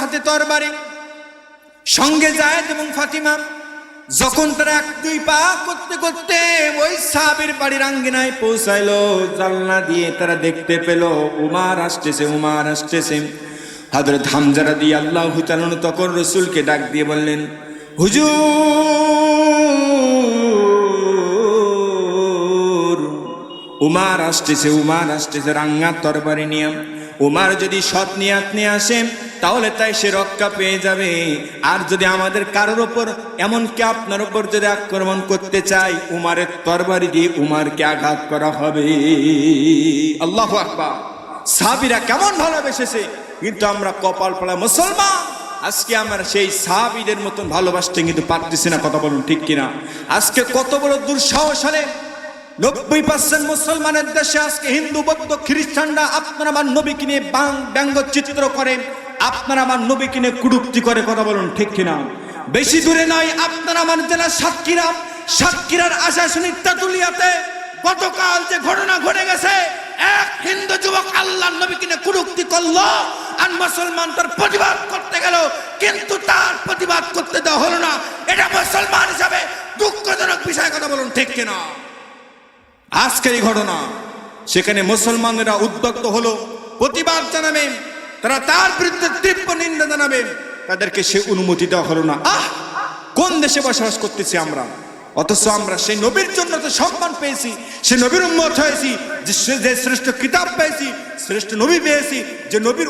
হাতে তরবারি, সঙ্গে জায়েদ এবং ফাতিমা, যখন তারা এক, দুই পা করতে করতে ওই সাহাবীর বাড়ির আঙ্গিনায় পৌঁছাইলো, জানলা দিয়ে তারা দেখতে পেল, উমার আসতেছে উমার আসতেছে। হযরত হামজা রাদিয়াল্লাহু তাআলা তখন রসূলকে ডাক দিয়ে বললেন, হুজুর, উমার আসতেছে উমার আসতেছে রাঙ্গা তরবারি নিয়ে উমার যদি সৎ নিয়াত নিয়ে আসেন তাহলে তাই সে রক্ষা পেয়ে যাবে। আর যদি আমাদের কারোর ওপর, এমনকি আপনার ওপর যদি আক্রমণ করতে চাই উমারের তরবারি দিয়ে উমারকে আঘাত করা হবে। আল্লাহ আকবার। সাহাবিরা কেমন ভালোবেসেছে। কিন্তু আমরা কপাল পড়া মুসলমান। আজকে আমরা সেই সাহাবিদের মতন ভালোবাসতে কিন্তু পারতেছি না, কথা বলুন ঠিক কিনা। আজকে কত বড় দুঃসাহস হলে নব্বই পার্সেন্ট মুসলমানের দেশে আজকে হিন্দু, বৌদ্ধ, খ্রিস্টানরা আপনার আমার নবীকে নিয়ে বাং- ব্যঙ্গচিত্র করে, আপনার আমার নবীকে নিয়ে কুড়ুক্তি করে কথা বলুন, ঠিক কিনা? বেশি দূরে নয়, আপনার আমার জেলা সাতক্ষীরা, সাতক্ষীরার আশাশুনি তেতুলিয়াতে গতকাল যে ঘটনা ঘটে গেছে, এক হিন্দু যুবক আল্লাহ নবীকে নিয়ে কুড়ুক্তি করল আর মুসলমান তার প্রতিবাদ করতে গেল, কিন্তু তার প্রতিবাদ করতে দেওয়া হলো না। এটা মুসলমান হিসাবে দুঃখজনক বিষয় কথা বলুন, ঠিক কিনা? আজকের এই ঘটনা, সেখানে মুসলমানেরা উদ্যক্ত হলো, প্রতিবাদ জানাবে, তারা তার বিরুদ্ধে তীব্র নিন্দা জানাবে, তাদেরকে সে অনুমতি দেওয়া হলো না। আহ! কোন দেশে বসবাস করতেছি আমরা? অথচ আমরা সেই নবীর জন্য তো সম্মান পেয়েছি, সে নবীর উম্মত হয়েছি যে শ্রেষ্ঠ কিতাব পেয়েছি, শ্রেষ্ঠ নবী পেয়েছি, যে নবীর